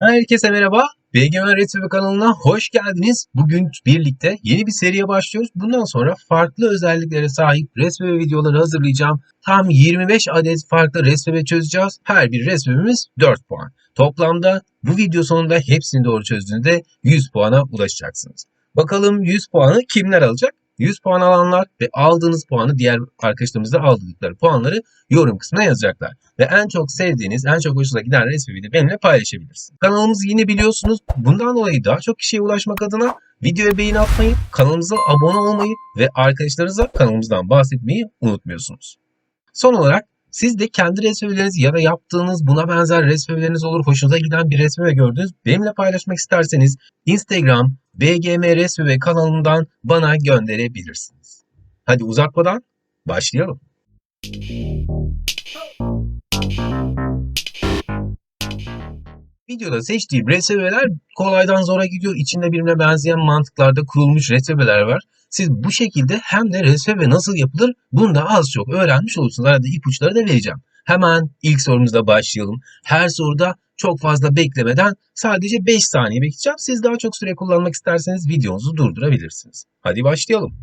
Herkese merhaba. BGM Retrieve kanalına hoş geldiniz. Bugün birlikte yeni bir seriye başlıyoruz. Bundan sonra farklı özelliklere sahip resme videoları hazırlayacağım. Tam 25 adet farklı resme çözeceğiz. Her bir resmimiz 4 puan. Toplamda bu video sonunda hepsini doğru çözdüğünde 100 puana ulaşacaksınız. Bakalım 100 puanı kimler alacak? 100 puan alanlar ve aldığınız puanı diğer arkadaşlarımızda aldıkları puanları yorum kısmına yazacaklar. Ve en çok sevdiğiniz, en çok hoşunuza giden resmi de benimle paylaşabilirsiniz. Kanalımızı yine biliyorsunuz. Bundan dolayı daha çok kişiye ulaşmak adına videoya beğeni atmayı, kanalımıza abone olmayı ve arkadaşlarınıza kanalımızdan bahsetmeyi unutmuyorsunuz. Son olarak siz de kendi resmleriniz ya da yaptığınız buna benzer resmleriniz olur, hoşunuza giden bir resmi ve gördüğünüz benimle paylaşmak isterseniz Instagram, BGM Resmi ve kanalımdan bana gönderebilirsiniz. Hadi uzatmadan başlayalım. Videoda seçtiğim reçebeler kolaydan zora gidiyor. İçinde birbirine benzeyen mantıklarda kurulmuş reçebeler var. Siz bu şekilde hem de reçebe nasıl yapılır bunu da az çok öğrenmiş olursunuz. Arada ipuçları da vereceğim. Hemen ilk sorumuzla başlayalım. Her soruda çok fazla beklemeden sadece 5 saniye bekleyeceğim. Siz daha çok süre kullanmak isterseniz videonuzu durdurabilirsiniz. Hadi başlayalım.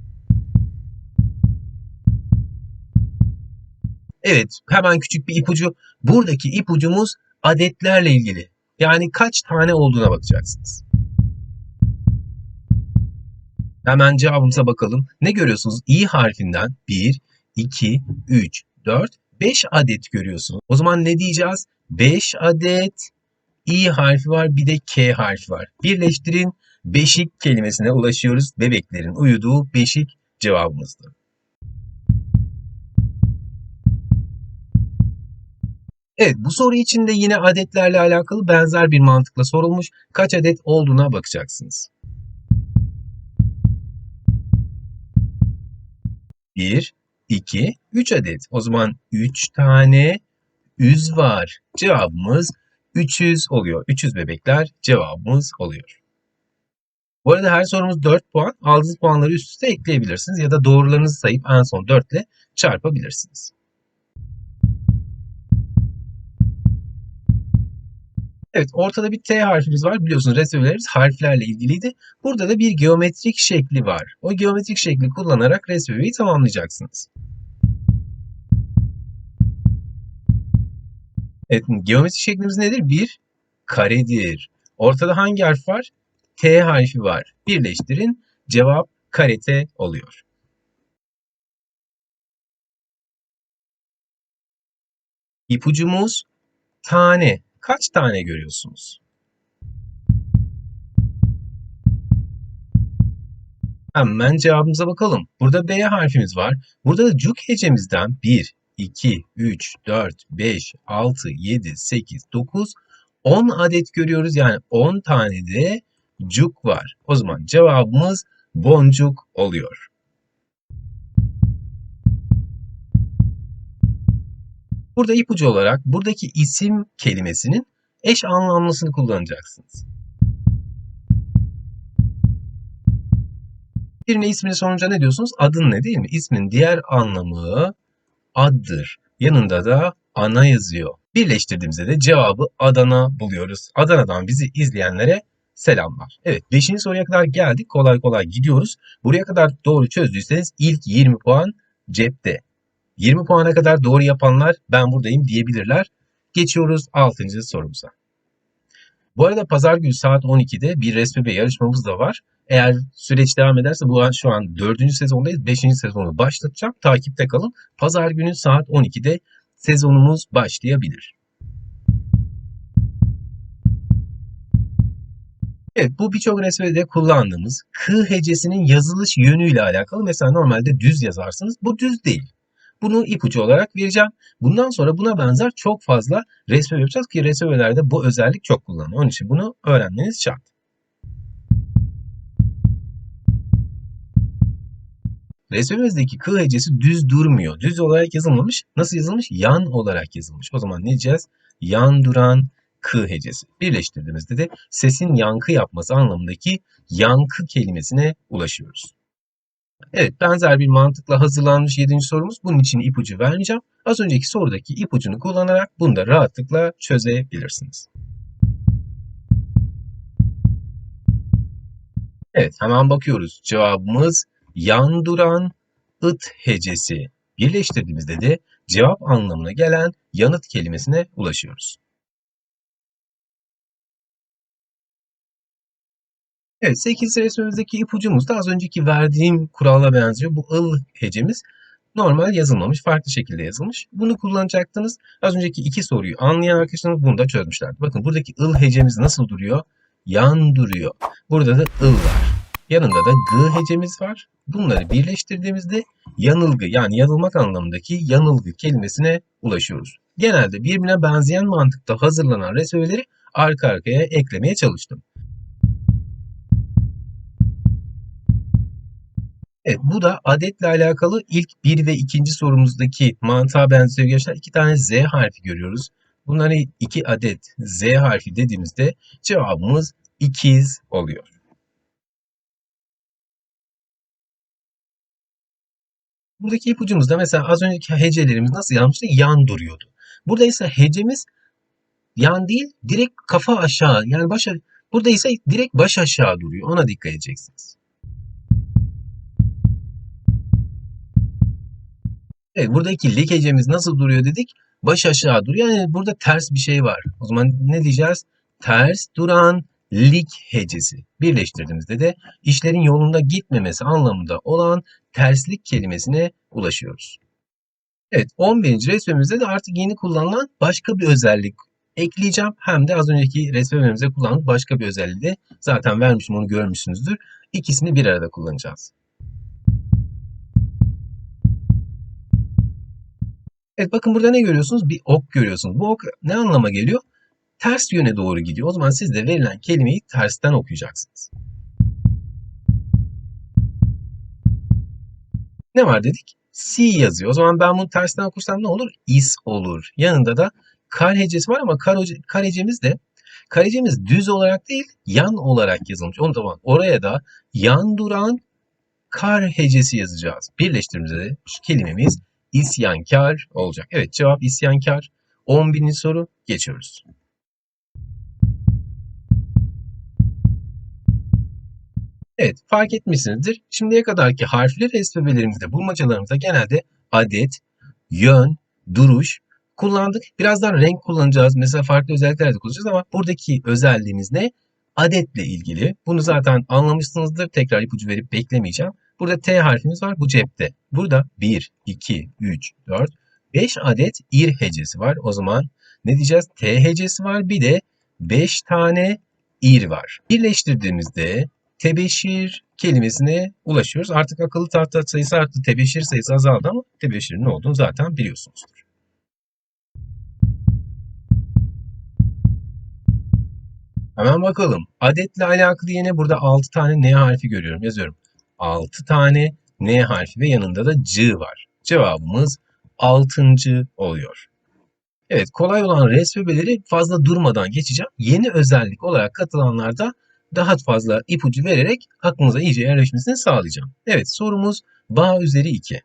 Evet, hemen küçük bir ipucu. Buradaki ipucumuz adetlerle ilgili. Yani kaç tane olduğuna bakacaksınız. Hemen cevabımıza bakalım. Ne görüyorsunuz? İ harfinden 1, 2, 3, 4, 5 adet görüyorsunuz. O zaman ne diyeceğiz? 5 adet İ harfi var bir de K harfi var. Birleştirin beşik kelimesine ulaşıyoruz. Bebeklerin uyuduğu beşik cevabımızdır. Evet bu soru için de yine adetlerle alakalı benzer bir mantıkla sorulmuş. Kaç adet olduğuna bakacaksınız. 1, 2, 3 adet. O zaman 3 tane üz var. Cevabımız 300 oluyor. 300 bebekler cevabımız oluyor. Bu arada her sorumuz 4 puan. Aldığınız puanları üst üste ekleyebilirsiniz ya da doğrularınızı sayıp en son 4 ile çarpabilirsiniz. Evet ortada bir T harfimiz var. Biliyorsunuz resmlerimiz harflerle ilgiliydi. Burada da bir geometrik şekli var. O geometrik şekli kullanarak resmi tamamlayacaksınız. Evet geometrik şeklimiz nedir? Bir karedir. Ortada hangi harf var? T harfi var. Birleştirin. Cevap karete oluyor. İpucumuz tane. Kaç tane görüyorsunuz? Hemen cevabımıza bakalım. Burada B harfimiz var. Burada da cuk hecemizden 1, 2, 3, 4, 5, 6, 7, 8, 9, 10 adet görüyoruz. Yani 10 tane de cuk var. O zaman cevabımız boncuk oluyor. Burada ipucu olarak buradaki isim kelimesinin eş anlamlısını kullanacaksınız. Birine ismini sorunca ne diyorsunuz? Adın ne değil mi? İsmin diğer anlamı addır. Yanında da ana yazıyor. Birleştirdiğimizde de cevabı Adana buluyoruz. Adana'dan bizi izleyenlere selamlar. Evet 5. soruya kadar geldik. Kolay kolay gidiyoruz. Buraya kadar doğru çözdüyseniz ilk 20 puan cepte. 20 puana kadar doğru yapanlar ben buradayım diyebilirler. Geçiyoruz 6. sorumuza. Bu arada pazar günü saat 12'de bir resmi yarışmamız da var. Eğer süreç devam ederse bu an şu an 4. sezondayız. 5. sezonu başlatacağım. Takipte kalın. Pazar günü saat 12'de sezonumuz başlayabilir. Evet bu birçok resmede kullandığımız k hecesinin yazılış yönüyle alakalı. Mesela normalde düz yazarsınız. Bu düz değil. Bunu ipucu olarak vereceğim. Bundan sonra buna benzer çok fazla resme yapacağız ki resmelerde bu özellik çok kullanılıyor. Onun için bunu öğrenmeniz şart. Resmimizdeki k hecesi düz durmuyor. Düz olarak yazılmamış. Nasıl yazılmış? Yan olarak yazılmış. O zaman ne diyeceğiz? Yan duran k hecesi. Birleştirdiğimizde de sesin yankı yapması anlamındaki yankı kelimesine ulaşıyoruz. Evet benzer bir mantıkla hazırlanmış 7. sorumuz. Bunun için ipucu vermeyeceğim. Az önceki sorudaki ipucunu kullanarak bunu da rahatlıkla çözebilirsiniz. Evet hemen bakıyoruz. Cevabımız yan duran ıt hecesi. Birleştirdiğimizde de cevap anlamına gelen yanıt kelimesine ulaşıyoruz. Evet 8 resmimizdeki ipucumuz da az önceki verdiğim kurala benziyor. Bu ıl hecemiz normal yazılmamış, farklı şekilde yazılmış. Bunu kullanacaktınız. Az önceki iki soruyu anlayan arkadaşlarımız bunu da çözmüşlerdi. Bakın buradaki ıl hecemiz nasıl duruyor? Yan duruyor. Burada da ıl var. Yanında da g hecemiz var. Bunları birleştirdiğimizde yanılgı yani yanılmak anlamındaki yanılgı kelimesine ulaşıyoruz. Genelde birbirine benzeyen mantıkta hazırlanan resmeleri arka arkaya eklemeye çalıştım. Evet, bu da adetle alakalı ilk bir ve ikinci sorumuzdaki mantığa benziyor gençler. İki tane Z harfi görüyoruz. Bunları iki adet Z harfi dediğimizde cevabımız ikiz oluyor. Buradaki ipucumuzda mesela az önceki hecelerimiz nasıl yazmıştı? Yan duruyordu. Burada ise hecemiz yan değil, direkt kafa aşağı. Yani baş Burada ise direkt baş aşağı duruyor. Ona dikkat edeceksiniz. Evet, buradaki lik hecemiz nasıl duruyor dedik? Baş aşağı duruyor. Yani burada ters bir şey var. O zaman ne diyeceğiz? Ters duran lik hecesi. Birleştirdiğimizde de işlerin yolunda gitmemesi anlamında olan terslik kelimesine ulaşıyoruz. Evet 11. resmimizde de artık yeni kullanılan başka bir özellik ekleyeceğim. Hem de az önceki resmimizde kullanılan başka bir özelliği de zaten vermişim onu görmüşsünüzdür. İkisini bir arada kullanacağız. Evet bakın burada ne görüyorsunuz? Bir ok görüyorsunuz. Bu ok ne anlama geliyor? Ters yöne doğru gidiyor. O zaman siz de verilen kelimeyi tersten okuyacaksınız. Ne var dedik? C yazıyor. O zaman ben bunu tersten okursam ne olur? Is olur. Yanında da kar hecesi var ama kar, kar hecemiz de kar hecemiz düz olarak değil yan olarak yazılmış. O zaman oraya da yan duran kar hecesi yazacağız. Birleştirdiğimizde kelimemiz isyankar olacak. Evet cevap isyankar. 10 soru geçiyoruz. Evet fark etmişsinizdir. Şimdiye kadarki harfli resmebelerimizde, bulmacalarımızda genelde adet, yön, duruş kullandık. Birazdan renk kullanacağız. Mesela farklı özellikler de kullanacağız ama buradaki özelliğimiz ne? Adetle ilgili. Bunu zaten anlamışsınızdır. Tekrar ipucu verip beklemeyeceğim. Burada T harfimiz var. Bu cepte. Burada 1, 2, 3, 4, 5 adet ir hecesi var. O zaman ne diyeceğiz? T hecesi var. Bir de 5 tane ir var. Birleştirdiğimizde tebeşir kelimesine ulaşıyoruz. Artık akıllı tahta sayısı arttı. Tebeşir sayısı azaldı ama tebeşirin ne olduğunu zaten biliyorsunuzdur. Hemen bakalım. Adetle alakalı yine burada 6 tane N harfi görüyorum. Yazıyorum. 6 tane N harfi ve yanında da C var. Cevabımız 6. oluyor. Evet kolay olan resmebeleri fazla durmadan geçeceğim. Yeni özellik olarak katılanlarda daha fazla ipucu vererek aklınıza iyice yerleşmesini sağlayacağım. Evet sorumuz bağ üzeri 2.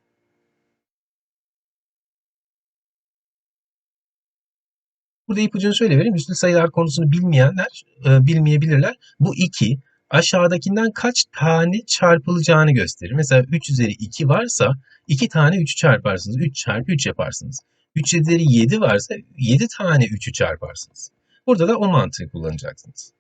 Burada ipucunu şöyle vereyim. Üslü sayılar konusunu bilmeyenler e, bilmeyebilirler. Bu 2 aşağıdakinden kaç tane çarpılacağını gösterir. Mesela 3 üzeri 2 varsa 2 tane 3'ü çarparsınız. 3 çarpı 3 yaparsınız. 3 üzeri 7 varsa 7 tane 3'ü çarparsınız. Burada da o mantığı kullanacaksınız.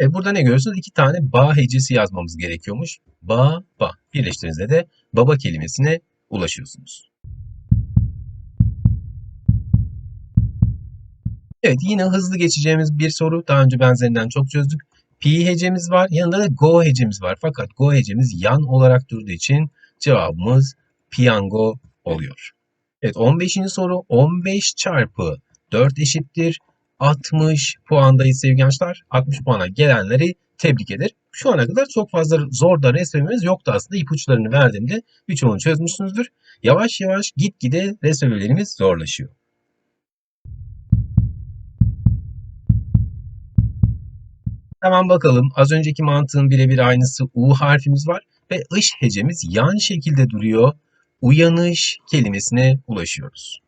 E burada ne görüyorsunuz? İki tane ba hecesi yazmamız gerekiyormuş. Ba, ba. Birleştirinizde de baba kelimesine ulaşıyorsunuz. Evet yine hızlı geçeceğimiz bir soru. Daha önce benzerinden çok çözdük. Pi hecemiz var. Yanında da go hecemiz var. Fakat go hecemiz yan olarak durduğu için cevabımız piyango oluyor. Evet 15. soru 15 çarpı 4 eşittir 60 puandayız sevgili gençler. 60 puana gelenleri tebrik eder. Şu ana kadar çok fazla zor da resmimiz yoktu aslında. İpuçlarını verdiğimde birçoğunu çözmüşsünüzdür. Yavaş yavaş gitgide resmelerimiz zorlaşıyor. Hemen bakalım. Az önceki mantığın birebir aynısı U harfimiz var ve ış hecemiz yan şekilde duruyor. Uyanış kelimesine ulaşıyoruz.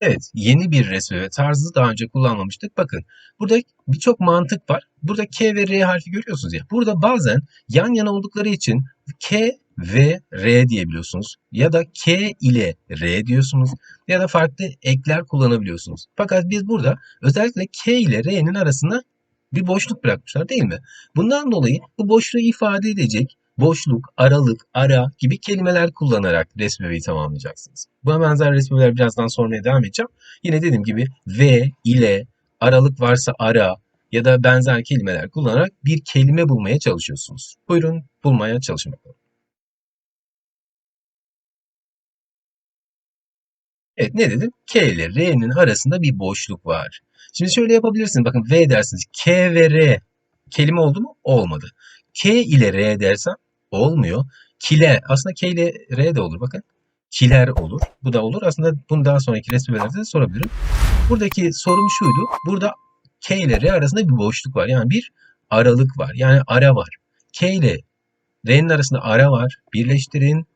Evet, yeni bir resmi ve tarzı daha önce kullanmamıştık. Bakın, burada birçok mantık var. Burada K ve R harfi görüyorsunuz ya. Burada bazen yan yana oldukları için K ve R diyebiliyorsunuz. Ya da K ile R diyorsunuz. Ya da farklı ekler kullanabiliyorsunuz. Fakat biz burada özellikle K ile R'nin arasında bir boşluk bırakmışlar değil mi? Bundan dolayı bu boşluğu ifade edecek boşluk, aralık, ara gibi kelimeler kullanarak resmeyi tamamlayacaksınız. Buna benzer resmeler birazdan sormaya devam edeceğim. Yine dediğim gibi ve, ile, aralık varsa ara ya da benzer kelimeler kullanarak bir kelime bulmaya çalışıyorsunuz. Buyurun bulmaya çalışın bakalım. Evet ne dedim? K ile R'nin arasında bir boşluk var. Şimdi şöyle yapabilirsiniz. Bakın V dersiniz. K ve R kelime oldu mu? Olmadı. K ile R dersem olmuyor. Kile aslında K ile R de olur bakın. Kiler olur. Bu da olur. Aslında bunu daha sonraki resmelerde de sorabilirim. Buradaki sorum şuydu. Burada K ile R arasında bir boşluk var. Yani bir aralık var. Yani ara var. K ile R'nin arasında ara var. Birleştirin.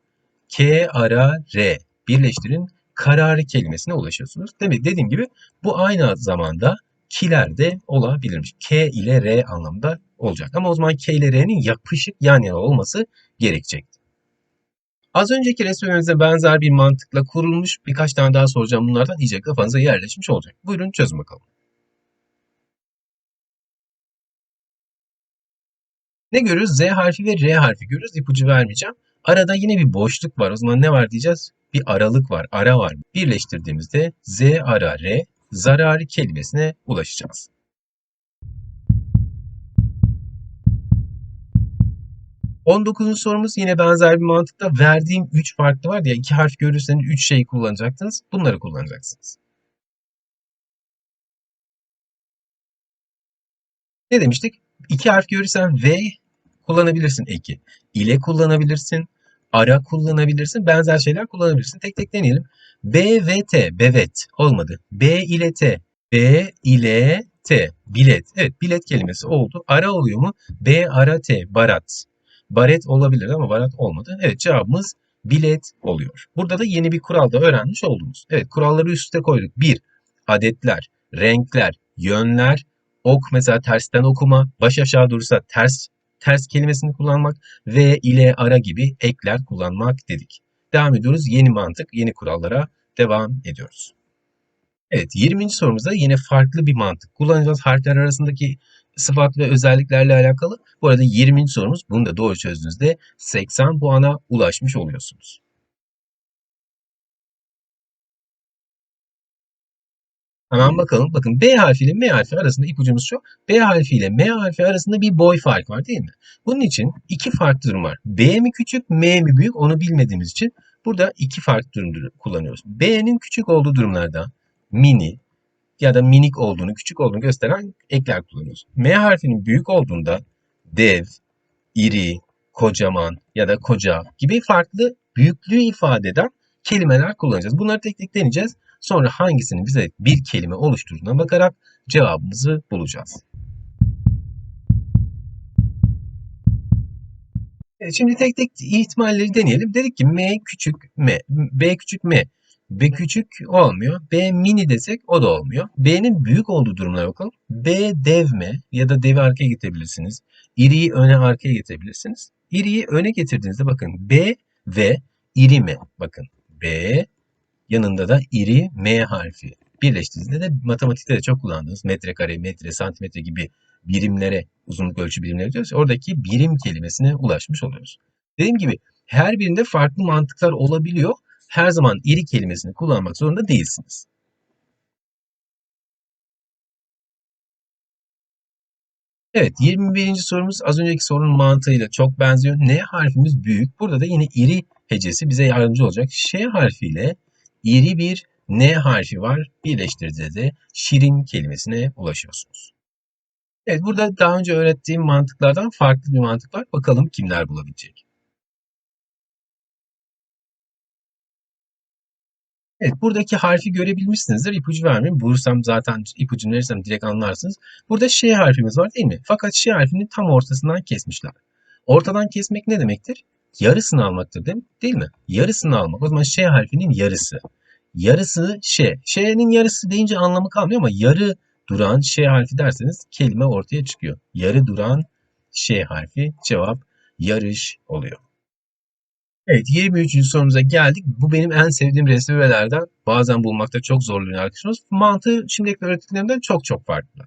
K ara R. Birleştirin. Kararı kelimesine ulaşıyorsunuz. Demek dediğim gibi bu aynı zamanda kiler de olabilirmiş. K ile R anlamda olacak. Ama o zaman K ile R'nin yapışık yan yana olması gerekecekti. Az önceki resmimize benzer bir mantıkla kurulmuş birkaç tane daha soracağım bunlardan iyice kafanıza yerleşmiş olacak. Buyurun çözün bakalım. Ne görüyoruz? Z harfi ve R harfi görüyoruz. İpucu vermeyeceğim. Arada yine bir boşluk var. O zaman ne var diyeceğiz? Bir aralık var, ara var. Birleştirdiğimizde Z ara R zararı kelimesine ulaşacağız. 19. sorumuz yine benzer bir mantıkta verdiğim 3 farklı var ya iki harf görürseniz 3 şeyi kullanacaksınız. Bunları kullanacaksınız. Ne demiştik? İki harf görürsen V kullanabilirsin eki. İle kullanabilirsin. Ara kullanabilirsin. Benzer şeyler kullanabilirsin. Tek tek deneyelim. B ve T. Bevet. Olmadı. B ile T. B ile T. Bilet. Evet bilet kelimesi oldu. Ara oluyor mu? B ara T. Barat. Baret olabilir ama barat olmadı. Evet cevabımız bilet oluyor. Burada da yeni bir kural da öğrenmiş oldunuz. Evet kuralları üste koyduk. Bir, adetler, renkler, yönler, ok mesela tersten okuma, baş aşağı durursa ters ters kelimesini kullanmak ve ile ara gibi ekler kullanmak dedik. Devam ediyoruz. Yeni mantık, yeni kurallara devam ediyoruz. Evet 20. sorumuzda yine farklı bir mantık kullanacağız. Harfler arasındaki sıfat ve özelliklerle alakalı. Bu arada 20. sorumuz bunu da doğru çözdüğünüzde 80 puana ulaşmış oluyorsunuz. Hemen bakalım. Bakın B harfi ile M harfi arasında ipucumuz şu. B harfi ile M harfi arasında bir boy farkı var değil mi? Bunun için iki farklı durum var. B mi küçük, M mi büyük onu bilmediğimiz için burada iki farklı durum kullanıyoruz. B'nin küçük olduğu durumlarda mini, ya da minik olduğunu, küçük olduğunu gösteren ekler kullanıyoruz. M harfinin büyük olduğunda dev, iri, kocaman ya da koca gibi farklı büyüklüğü ifade eden kelimeler kullanacağız. Bunları tek tek deneyeceğiz. Sonra hangisinin bize bir kelime oluşturduğuna bakarak cevabımızı bulacağız. Şimdi tek tek ihtimalleri deneyelim. Dedik ki M küçük M, B küçük M. B küçük olmuyor. B mini desek o da olmuyor. B'nin büyük olduğu durumlara bakalım. B dev mi? Ya da devi arkaya getirebilirsiniz. İriyi öne arkaya getirebilirsiniz. İriyi öne getirdiğinizde bakın B ve iri mi? Bakın B yanında da iri M harfi. Birleştiğinizde de matematikte de çok kullandığınız metrekare, metre, santimetre gibi birimlere, uzunluk ölçü birimleri diyoruz. Oradaki birim kelimesine ulaşmış oluyoruz. Dediğim gibi her birinde farklı mantıklar olabiliyor her zaman iri kelimesini kullanmak zorunda değilsiniz. Evet 21. sorumuz az önceki sorunun mantığıyla çok benziyor. N harfimiz büyük. Burada da yine iri hecesi bize yardımcı olacak. Ş harfiyle iri bir N harfi var. Birleştirdiğinizde şirin kelimesine ulaşıyorsunuz. Evet burada daha önce öğrettiğim mantıklardan farklı bir mantık var. Bakalım kimler bulabilecek. Evet, buradaki harfi görebilmişsinizdir. İpucu vermeyeyim. Bulursam zaten ipucunu verirsem direkt anlarsınız. Burada Ş harfimiz var değil mi? Fakat Ş harfini tam ortasından kesmişler. Ortadan kesmek ne demektir? Yarısını almaktır değil mi? Değil mi? Yarısını almak. O zaman Ş harfinin yarısı. yarısı ş. Ş'nin yarısı deyince anlamı kalmıyor ama yarı duran ş harfi derseniz kelime ortaya çıkıyor. Yarı duran ş harfi cevap yarış oluyor. Evet 23. sorumuza geldik. Bu benim en sevdiğim resmivelerden. Bazen bulmakta çok zorlanıyor arkadaşlar. Mantığı şimdiki öğrettiklerimden çok çok farklı.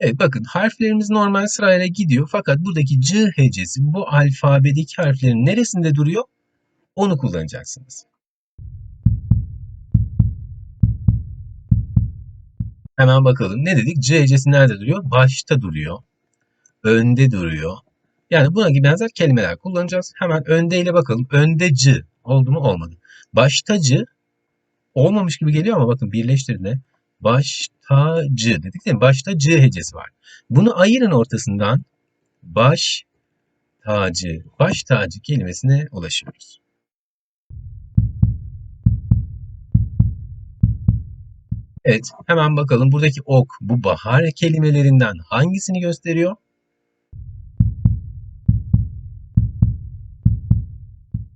Evet bakın harflerimiz normal sırayla gidiyor fakat buradaki C hecesi bu alfabedeki harflerin neresinde duruyor? Onu kullanacaksınız. Hemen bakalım. Ne dedik? C hecesi nerede duruyor? Başta duruyor. Önde duruyor. Yani buna gibi benzer kelimeler kullanacağız. Hemen önde ile bakalım. Önde C oldu mu? Olmadı. Başta C olmamış gibi geliyor ama bakın birleştirdiğinde baş tacı dedik değil mi? Başta C hecesi var. Bunu ayırın ortasından baş tacı, baş tacı kelimesine ulaşıyoruz. Evet, hemen bakalım buradaki ok bu bahar kelimelerinden hangisini gösteriyor?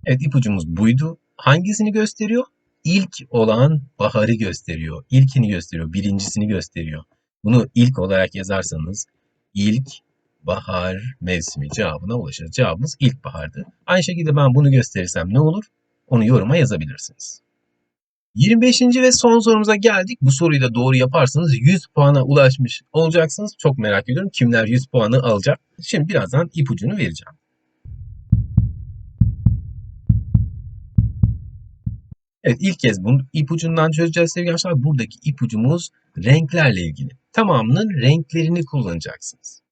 Evet, ipucumuz buydu. Hangisini gösteriyor? İlk olan baharı gösteriyor. İlkini gösteriyor, birincisini gösteriyor. Bunu ilk olarak yazarsanız ilk bahar mevsimi cevabına ulaşır. Cevabımız ilkbahardı. Aynı şekilde ben bunu gösterirsem ne olur? Onu yoruma yazabilirsiniz. 25. ve son sorumuza geldik. Bu soruyu da doğru yaparsanız 100 puana ulaşmış olacaksınız. Çok merak ediyorum kimler 100 puanı alacak. Şimdi birazdan ipucunu vereceğim. Evet ilk kez bunu ipucundan çözeceğiz sevgili arkadaşlar. Buradaki ipucumuz renklerle ilgili. Tamamının renklerini kullanacaksınız.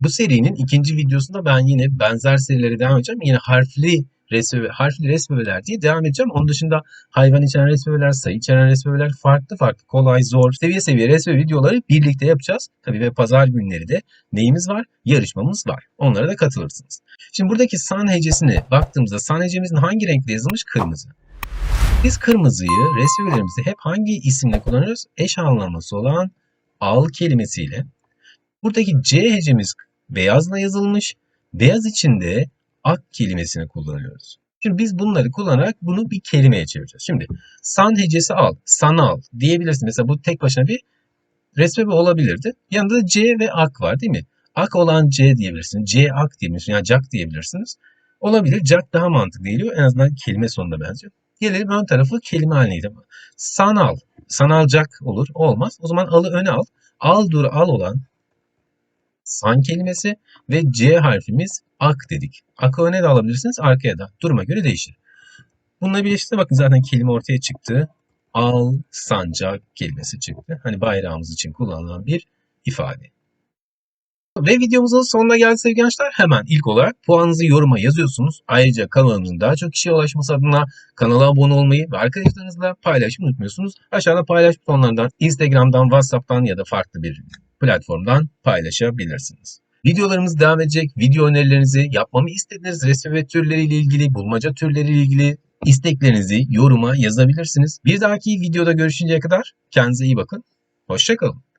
Bu serinin ikinci videosunda ben yine benzer serilere devam edeceğim. Yine harfli resmi, harfli resmeler diye devam edeceğim. Onun dışında hayvan içeren resmeler, sayı içeren resmeler farklı farklı, kolay, zor, seviye seviye resme videoları birlikte yapacağız. Tabii ve pazar günleri de neyimiz var? Yarışmamız var. Onlara da katılırsınız. Şimdi buradaki san hecesine baktığımızda san hecemizin hangi renkle yazılmış? Kırmızı. Biz kırmızıyı resmelerimizde hep hangi isimle kullanıyoruz? Eş anlamlısı olan al kelimesiyle. Buradaki C hecemiz beyazla yazılmış. Beyaz içinde ak kelimesini kullanıyoruz. Şimdi biz bunları kullanarak bunu bir kelimeye çevireceğiz. Şimdi san hecesi al, sanal diyebilirsin. Mesela bu tek başına bir resmi olabilirdi. Yanında da C ve ak var değil mi? Ak olan C diyebilirsin. C ak diyebilirsin. Yani cak diyebilirsiniz. Olabilir. Cak daha mantıklı geliyor. En azından kelime sonunda benziyor. Gelelim ön tarafı kelime haline gidelim. Sanal. Sanalcak olur. Olmaz. O zaman alı öne al. Al dur al olan san kelimesi ve C harfimiz ak dedik. Akı öne de alabilirsiniz arkaya da. Duruma göre değişir. Bununla birleştiğinde bakın zaten kelime ortaya çıktı. Al sancak kelimesi çıktı. Hani bayrağımız için kullanılan bir ifade. Ve videomuzun sonuna geldik sevgili gençler. Hemen ilk olarak puanınızı yoruma yazıyorsunuz. Ayrıca kanalımızın daha çok kişiye ulaşması adına kanala abone olmayı ve arkadaşlarınızla paylaşmayı unutmuyorsunuz. Aşağıda paylaş butonlarından Instagram'dan, Whatsapp'tan ya da farklı bir platformdan paylaşabilirsiniz. Videolarımız devam edecek. Video önerilerinizi, yapmamı istediğiniz resim ve türleriyle ilgili, bulmaca türleriyle ilgili isteklerinizi yoruma yazabilirsiniz. Bir dahaki videoda görüşünceye kadar kendinize iyi bakın. Hoşçakalın.